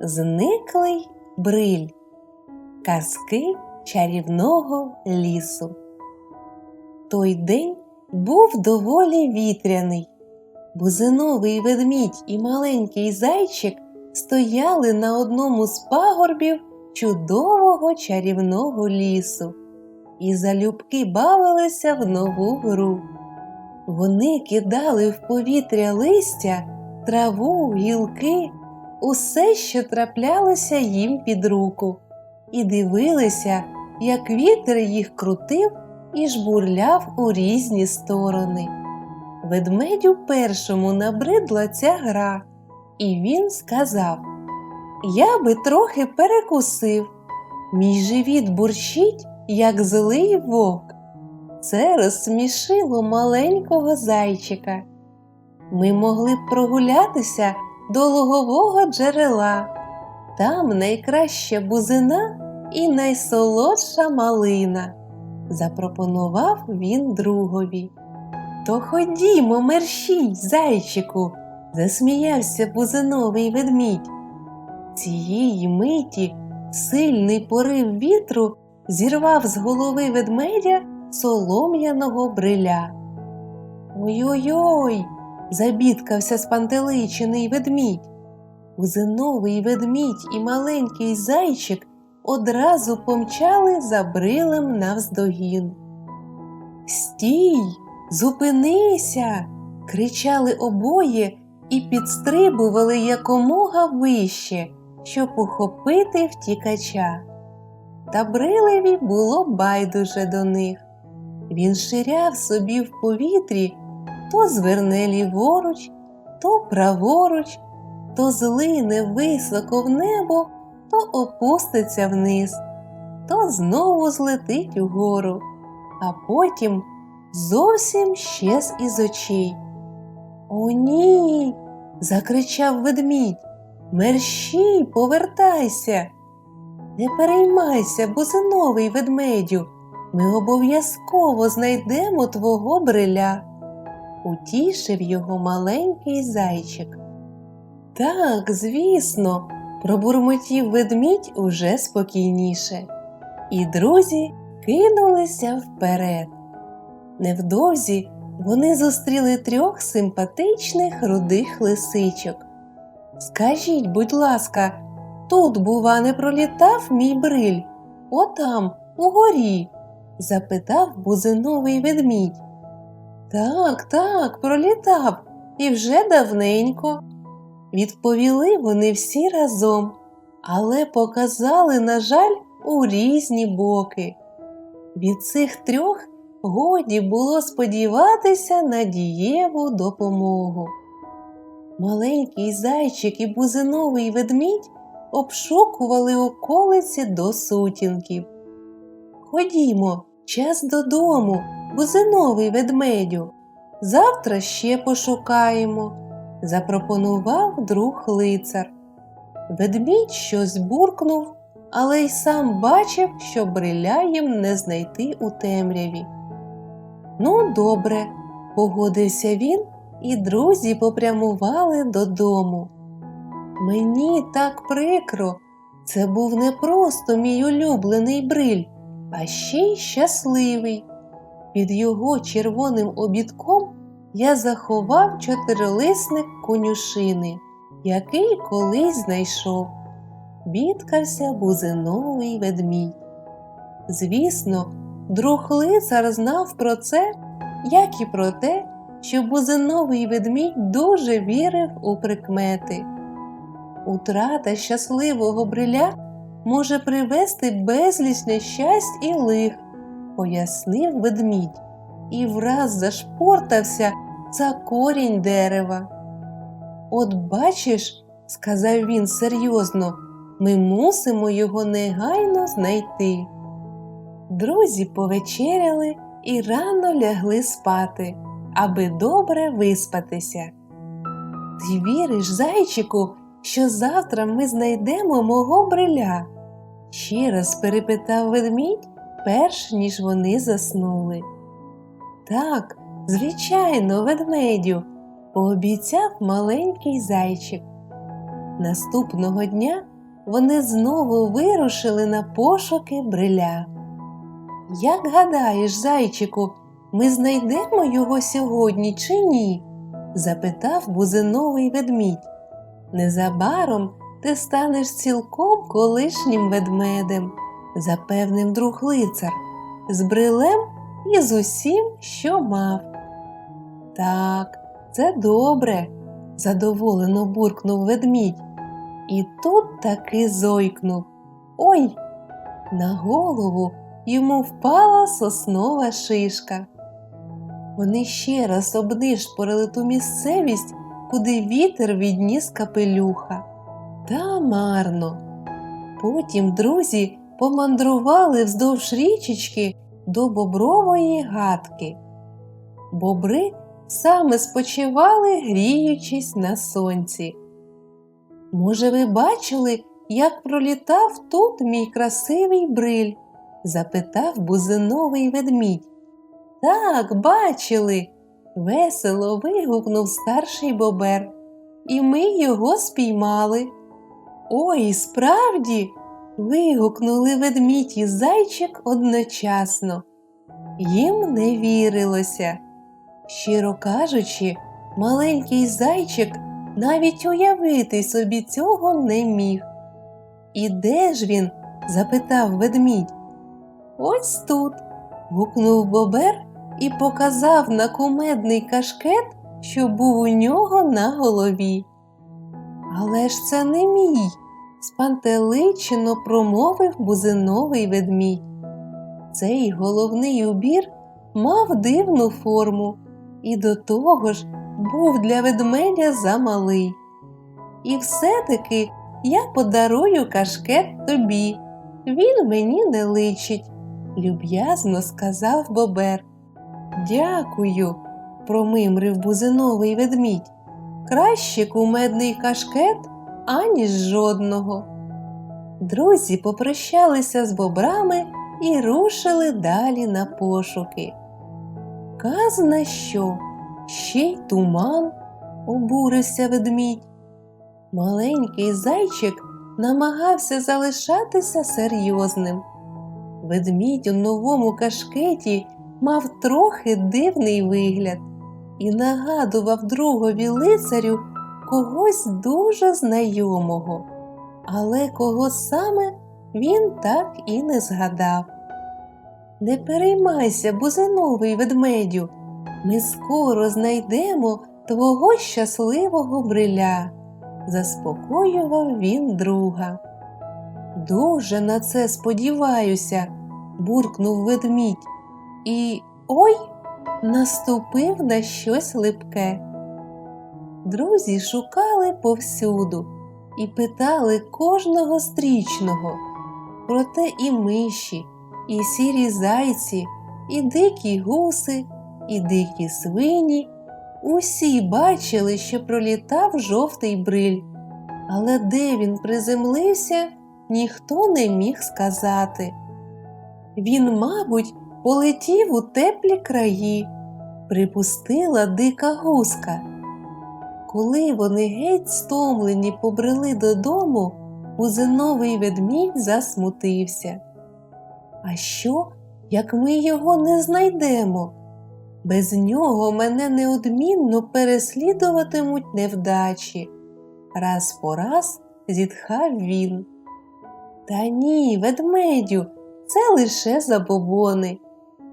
Зниклий бриль. Казки чарівного лісу. Той день був доволі вітряний. Бузиновий ведмідь і маленький зайчик стояли на одному з пагорбів чудового чарівного лісу і залюбки бавилися в нову гру. Вони кидали в повітря листя, траву, гілки, усе, що траплялося їм під руку, і дивилися, як вітер їх крутив і жбурляв у різні сторони. Ведмедю першому набридла ця гра, і він сказав Я би трохи перекусив. Мій живіт бурчить, як злий вовк. Це розсмішило маленького зайчика. Ми могли б прогулятися до лугового джерела. Там найкраща бузина і найсолодша малина, запропонував він другові. То ходімо, мерщій, зайчику, засміявся бузиновий ведмідь. Цієї миті сильний порив вітру зірвав з голови ведмедя солом'яного бриля. Ой-ой-ой, забідкався спантеличений ведмідь. Бузиновий ведмідь і маленький зайчик одразу помчали за брилем навздогін. Стій, зупинися, кричали обоє і підстрибували якомога вище, щоб ухопити втікача. Та брилеві було байдуже до них. Він ширяв собі в повітрі, то зверне ліворуч, то праворуч, то злине високо в небо, то опуститься вниз, то знову злетить угору, а потім зовсім щез із очей. О, ні. закричав ведмідь. Мерщій, повертайся. Не переймайся, бузиновий ведмедю. Ми обов'язково знайдемо твого бриля. Утішив його маленький зайчик. Так, звісно, пробурмотів ведмідь уже спокійніше. І друзі кинулися вперед. Невдовзі вони зустріли трьох симпатичних рудих лисичок. Скажіть, будь ласка, тут, бува, не пролітав мій бриль? Отам, угорі? запитав бузиновий ведмідь. Так, так, пролітав, і вже давненько. Відповіли вони всі разом, але показали, на жаль, у різні боки. Від цих трьох годі було сподіватися на дієву допомогу. Маленький зайчик і бузиновий ведмідь обшукували околиці до сутінків. Ходімо, час додому, бузиновий ведмедю. Завтра ще пошукаємо, запропонував друг лицар. Ведмідь щось буркнув, але й сам бачив, що бриля їм не знайти у темряві. Ну, добре, погодився він, і друзі попрямували додому. Мені так прикро, це був не просто мій улюблений бриль, а ще й щасливий. Під його червоним обідком я заховав чотирилисник конюшини, який колись знайшов. Бідкався бузиновий ведмідь. Звісно, друг лицар знав про це, як і про те, що бузиновий ведмідь дуже вірив у прикмети. Утрата щасливого бриля може привести безліч нещасть і лих, пояснив ведмідь, і враз зашпортався за корінь дерева. От бачиш, сказав він серйозно, ми мусимо його негайно знайти. Друзі повечеряли і рано лягли спати, аби добре виспатися. Ти віриш, зайчику, що завтра ми знайдемо мого бриля? ще раз перепитав ведмідь, перш ніж вони заснули. Так, звичайно, ведмедю, пообіцяв маленький зайчик. Наступного дня вони знову вирушили на пошуки бриля. Як гадаєш, зайчику, ми знайдемо його сьогодні чи ні? запитав бузиновий ведмідь. Незабаром ти станеш цілком колишнім ведмедем, запевнив друг лицар, з брилем і з усім, що мав. Так, це добре, задоволено буркнув ведмідь. І тут таки зойкнув. Ой! На голову йому впала соснова шишка. Вони ще раз обнишпорили ту місцевість, куди вітер відніс капелюха. Та марно. Потім друзі помандрували вздовж річечки до бобрової гадки. Бобри саме спочивали, гріючись на сонці. Може, ви бачили, як пролітав тут мій красивий бриль? запитав бузиновий ведмідь. Так, бачили, весело вигукнув старший бобер, і ми його спіймали. Ой, справді. Вигукнули ведмідь і зайчик одночасно. Їм не вірилося. Щиро кажучи, маленький зайчик навіть уявити собі цього не міг. І де ж він? запитав ведмідь. Ось тут. гукнув бобер і показав на кумедний кашкет, що був у нього на голові. Але ж це не мій, спантеличено промовив бузиновий ведмідь. Цей головний убір мав дивну форму і до того ж був для ведмедя замалий. І все-таки я подарую кашкет тобі. Він мені не личить, люб'язно сказав бобер. Дякую, промимрив бузиновий ведмідь. Краще кумедний кашкет, аніж жодного. Друзі попрощалися з бобрами і рушили далі на пошуки. Казна що, ще й туман, обурився ведмідь. Маленький зайчик намагався залишатися серйозним. Ведмідь у новому кашкеті мав трохи дивний вигляд і нагадував другові лицарю когось дуже знайомого, але кого саме він так і не згадав. Не переймайся, бузиновий ведмедю, ми скоро знайдемо твого щасливого бриля, заспокоював він друга. Дуже на це сподіваюся, буркнув ведмідь, і ой наступив на щось липке. Друзі шукали повсюду і питали кожного стрічного, проте і миші, і сірі зайці, і дикі гуси, і дикі свині. Усі бачили, що пролітав жовтий бриль, але де він приземлився, ніхто не міг сказати. Він, мабуть, полетів у теплі краї, припустила дика гуска. Коли вони геть стомлені побрели додому, бузиновий ведмідь засмутився. А що, як ми його не знайдемо? Без нього мене неодмінно переслідуватимуть невдачі. Раз по раз зітхав він. Та ні, ведмедю, це лише забобони.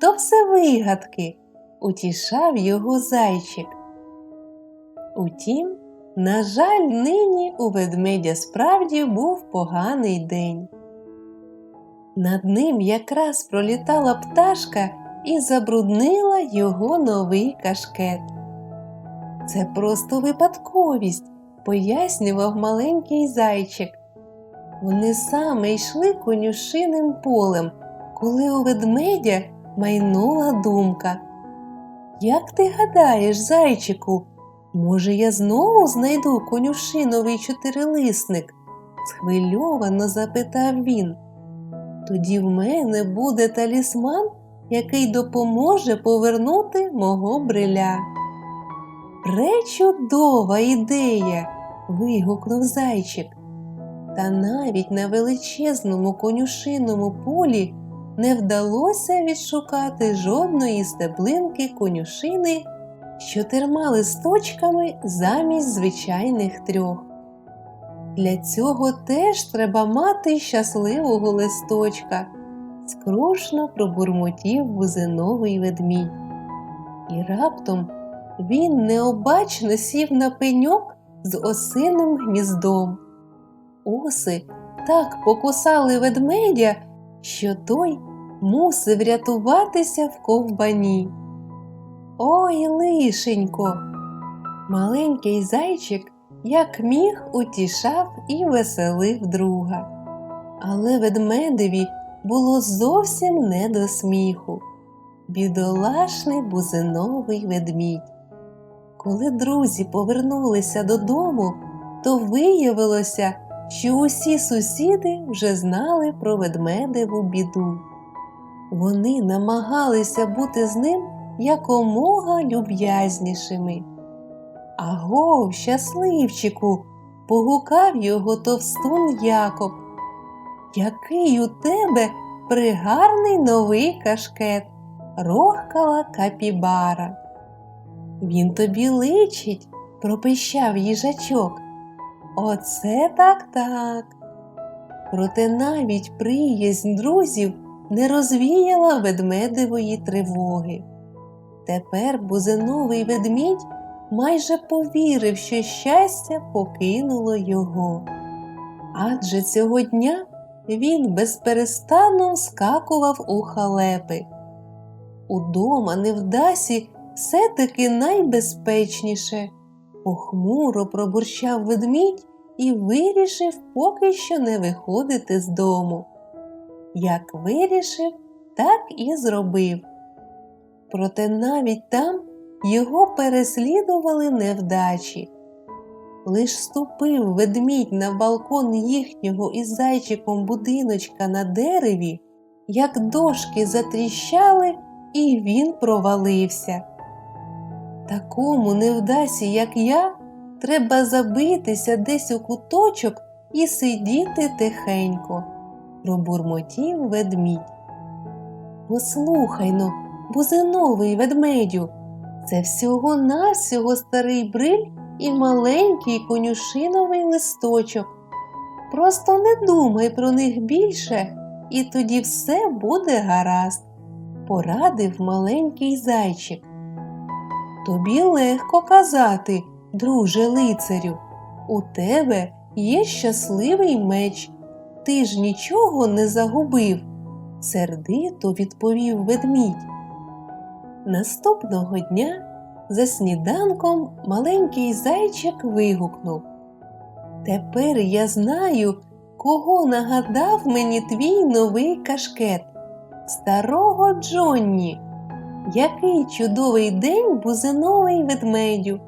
То все вигадки, утішав його зайчик. Утім, на жаль, нині у ведмедя справді був поганий день. Над ним якраз пролітала пташка і забруднила його новий кашкет. Це просто випадковість, пояснював маленький зайчик. Вони саме йшли конюшиним полем, коли у ведмедя майнула думка. Як ти гадаєш, зайчику, може, я знову знайду конюшиновий чотирилисник? схвильовано запитав він. Тоді в мене буде талісман, який допоможе повернути мого бриля. Пречудова ідея, вигукнув зайчик. Та навіть на величезному конюшиному полі не вдалося відшукати жодної стеблинки конюшини з чотирма листочками замість звичайних трьох. Для цього теж треба мати щасливого листочка, скрушно пробурмотів бузиновий ведмідь. І раптом він необачно сів на пеньок з осиним гніздом. Оси так покусали ведмедя, що той мусив рятуватися в ковбані. Ой, лишенько! Маленький зайчик як міг утішав і веселив друга. Але ведмедеві було зовсім не до сміху. Бідолашний бузиновий ведмідь. Коли друзі повернулися додому, то виявилося, що усі сусіди вже знали про ведмедеву біду. Вони намагалися бути з ним якомога люб'язнішими. Аго, щасливчику, погукав його товстун Якоб. Який у тебе пригарний новий кашкет, рохкала капібара. Він тобі личить, пропищав їжачок. Оце так так. Проте навіть приязнь друзів не розвіяла ведмедевої тривоги. Тепер бузиновий ведмідь майже повірив, що щастя покинуло його. Адже цього дня він безперестанно скакував у халепи. Удома невдасі все-таки найбезпечніше. Похмуро пробурчав ведмідь і вирішив поки що не виходити з дому. Як вирішив, так і зробив. Проте навіть там його переслідували невдачі. Лиш ступив ведмідь на балкон їхнього із зайчиком будиночка на дереві, як дошки затріщали, і він провалився. Такому невдасі, як я, треба забитися десь у куточок і сидіти тихенько, пробурмотів ведмідь. Послухай но, бузиновий ведмедю, це всього навсього старий бриль і маленький конюшиновий листочок. Просто не думай про них більше, і тоді все буде гаразд, порадив маленький зайчик. Тобі легко казати, друже лицарю, у тебе є щасливий меч, ти ж нічого не загубив, сердито відповів ведмідь. Наступного дня за сніданком маленький зайчик вигукнув Тепер я знаю, кого нагадав мені твій новий кашкет, старого Джонні. Який чудовий день бузиновий ведмедю.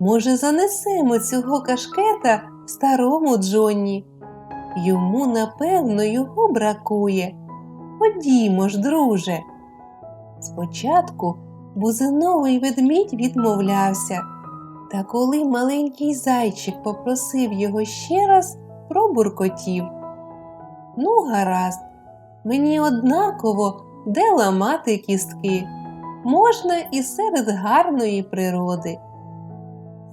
Може, занесемо цього кашкета старому Джонні. Йому, напевно, його бракує. Ходімо ж, друже. Спочатку бузиновий ведмідь відмовлявся, та коли маленький зайчик попросив його ще раз, пробуркотів. Ну, гаразд, мені однаково де ламати кістки, можна і серед гарної природи.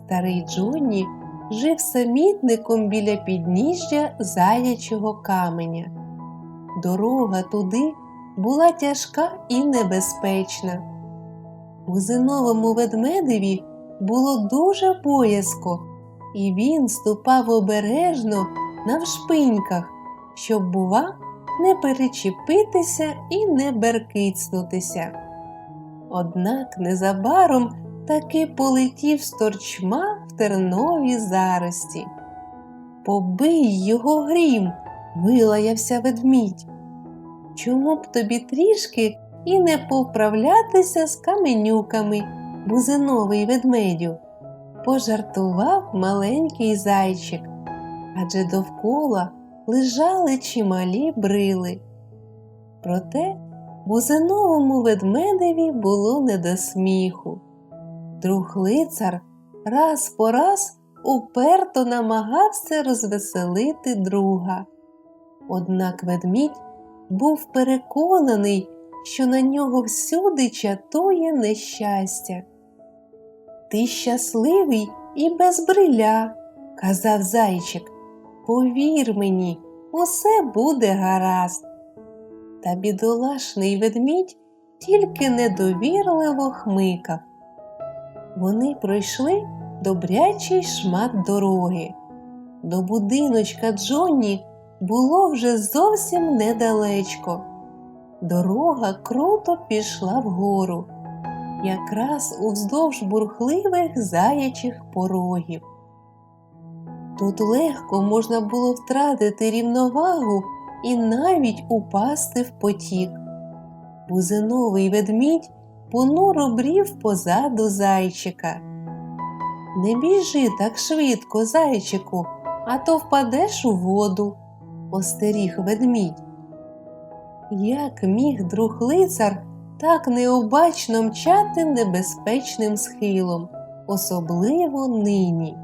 Старий Джонні жив самітником біля підніжжя заячого каменя. Дорога туди була тяжка і небезпечна. Бузиновому ведмедеві було дуже боязко, і він ступав обережно навшпиньках, щоб, бува, не перечепитися і не беркицнутися. Однак незабаром таки полетів з торчма в тернові зарості. Побий його грім, вилаявся ведмідь. Чому б тобі трішки і не повправлятися з каменюками, бузиновий ведмедю? Пожартував маленький зайчик, адже довкола лежали чималі брили. Проте бузиновому ведмедеві було не до сміху. Друг лицар раз по раз уперто намагався розвеселити друга. Однак ведмідь був переконаний, що на нього всюди чатує нещастя. Ти щасливий і без бриля, казав зайчик. Повір мені, усе буде гаразд. Та бідолашний ведмідь тільки недовірливо хмикав. Вони пройшли добрячий шмат дороги. До будиночка Джонні було вже зовсім недалечко. Дорога круто пішла вгору, якраз уздовж бурхливих заячих порогів. Тут легко можна було втратити рівновагу і навіть упасти в потік. Бузиновий ведмідь понуро брів позаду зайчика. Не біжи так швидко, зайчику, а то впадеш у воду, остеріг ведмідь. Як міг друг лицар так необачно мчати небезпечним схилом, особливо нині?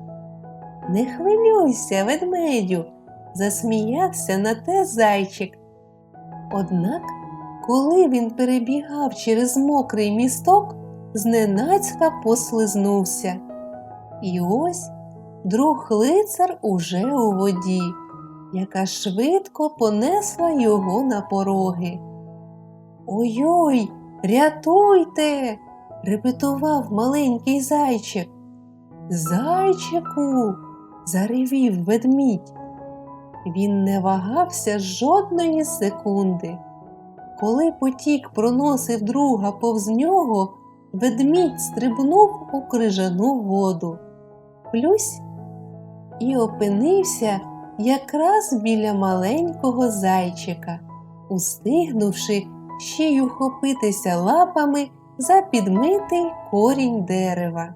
Не хвилюйся, ведмедю, засміявся на те зайчик. Однак, коли він перебігав через мокрий місток, зненацька послизнувся. І ось друг лицар уже у воді, яка швидко понесла його на пороги. Ой-ой, рятуйте, репетував маленький зайчик. Зайчику, заревів ведмідь. Він не вагався жодної секунди. Коли потік проносив друга повз нього, ведмідь стрибнув у крижану воду. Плюсь і опинився якраз біля маленького зайчика, устигнувши ще й ухопитися лапами за підмитий корінь дерева.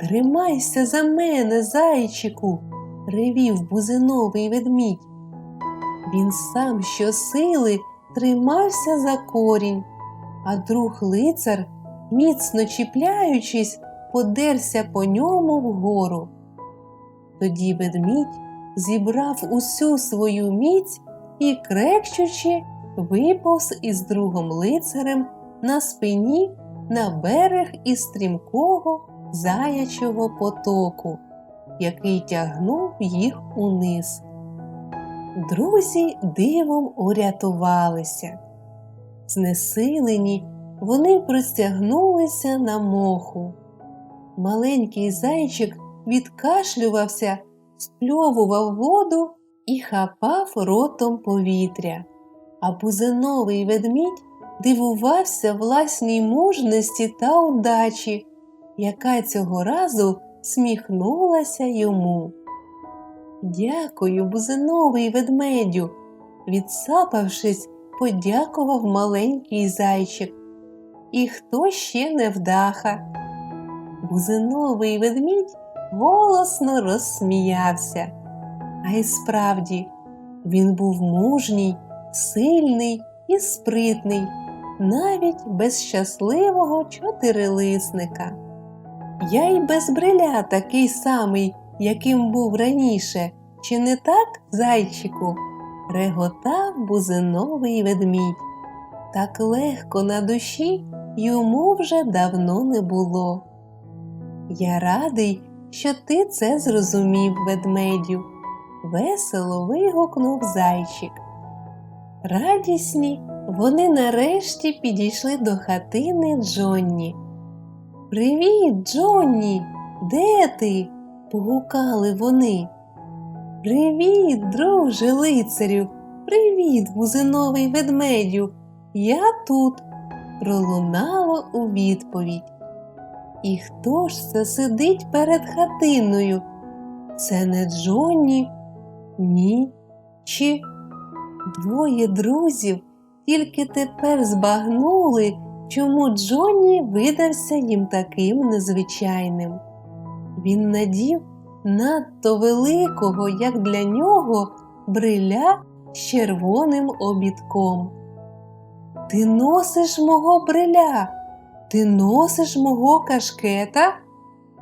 Тримайся за мене, зайчику, ревів бузиновий ведмідь. Він сам щосили тримався за корінь, а друг лицар, міцно чіпляючись, подерся по ньому вгору. Тоді ведмідь зібрав усю свою міць і, крекчучи, виповз із другом лицарем на спині на берег із стрімкого заячого потоку, який тягнув їх униз. Друзі дивом урятувалися. Знесилені вони простягнулися на моху. Маленький зайчик відкашлювався, спльовував воду і хапав ротом повітря, а бузиновий ведмідь дивувався власній мужності та удачі, яка цього разу сміхнулася йому. Дякую, бузиновий ведмедю, відсапавшись, подякував маленький зайчик. І хто ще не вдаха? Бузиновий ведмідь голосно розсміявся. А й справді, він був мужній, сильний і спритний, навіть без щасливого чотирилисника. Я й без бриля такий самий, яким був раніше, чи не так, зайчику? реготав бузиновий ведмідь. Так легко на душі йому вже давно не було. Я радий, що ти це зрозумів, ведмедю, весело вигукнув зайчик. Радісні вони нарешті підійшли до хатини Джонні. Привіт, Джонні! Де ти? погукали вони. Привіт, друже лицарю, привіт, бузиновий ведмедю. Я тут, пролунало у відповідь. І хто ж це сидить перед хатиною? Це не Джонні? Ні. Чи двоє друзів тільки тепер збагнули, чому Джонні видався їм таким незвичайним. Він надів надто великого, як для нього, бриля з червоним обідком. Ти носиш мого бриля, ти носиш мого кашкета?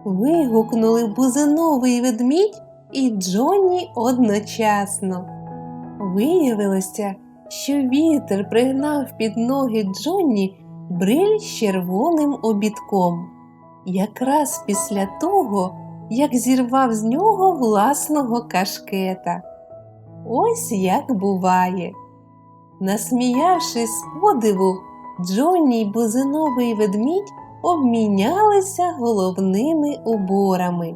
Вигукнули бузиновий ведмідь і Джонні одночасно. Виявилося, що вітер пригнав під ноги Джонні бриль з червоним обідком. Якраз після того, як зірвав з нього власного кашкета. Ось як буває. Насміявшись з подиву, Джонні й бузиновий ведмідь обмінялися головними уборами.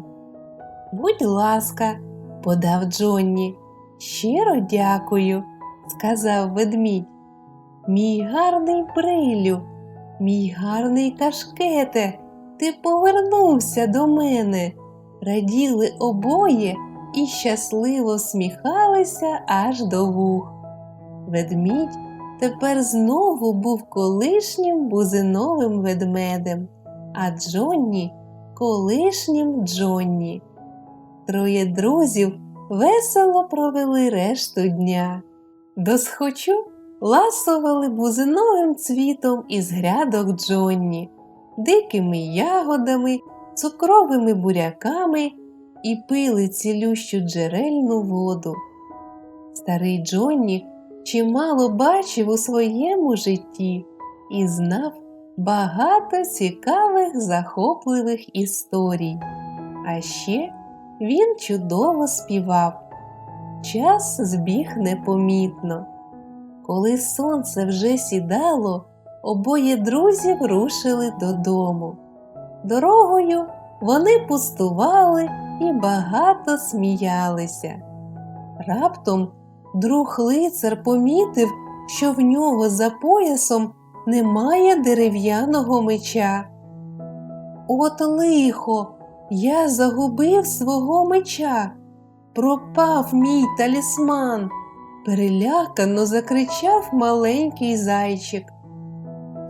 Будь ласка, подав Джонні. Щиро дякую, сказав ведмідь. Мій гарний брилю, мій гарний кашкете, ти повернувся до мене. Раділи обоє і щасливо сміхалися аж до вух. Ведмідь тепер знову був колишнім бузиновим ведмедем, а Джонні колишнім Джонні. Троє друзів весело провели решту дня. Досхочу ласували бузиновим цвітом із грядок Джонні, дикими ягодами, цукровими буряками і пили цілющу джерельну воду. Старий Джонні чимало бачив у своєму житті і знав багато цікавих захопливих історій. А ще він чудово співав. Час збіг непомітно. Коли сонце вже сідало, обоє друзів рушили додому. Дорогою вони пустували і багато сміялися. Раптом друг лицар помітив, що в нього за поясом немає дерев'яного меча. От лихо, я загубив свого меча, пропав мій талісман, перелякано закричав маленький зайчик.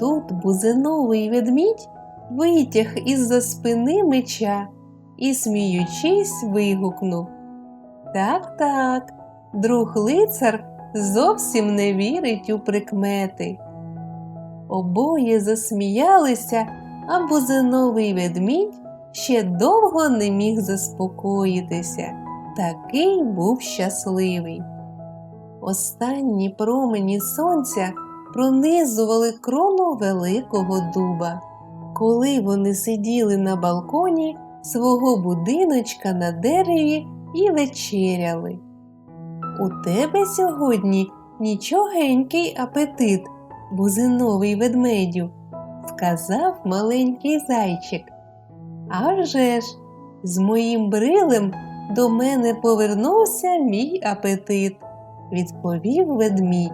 Тут бузиновий ведмідь витяг із-за спини меча і, сміючись, вигукнув Так, так, друг лицар зовсім не вірить у прикмети. Обоє засміялися, а бузиновий ведмідь ще довго не міг заспокоїтися. Такий був щасливий. Останні промені сонця пронизували крону великого дуба. Коли вони сиділи на балконі свого будиночка на дереві і вечеряли. У тебе сьогодні нічогенький апетит, бузиновий ведмедю, сказав маленький зайчик. «А вже ж, з моїм брилем до мене повернувся мій апетит, відповів ведмідь.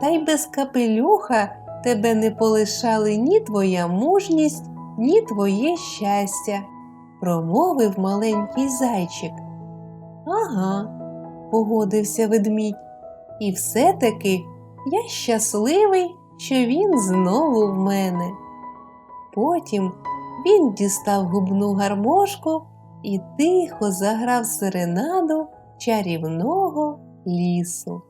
Та й без капелюха тебе не полишали ні твоя мужність, ні твоє щастя, промовив маленький зайчик. Ага, погодився ведмідь. І все-таки я щасливий, що він знову в мене. Потім він дістав губну гармошку і тихо заграв серенаду чарівного лісу.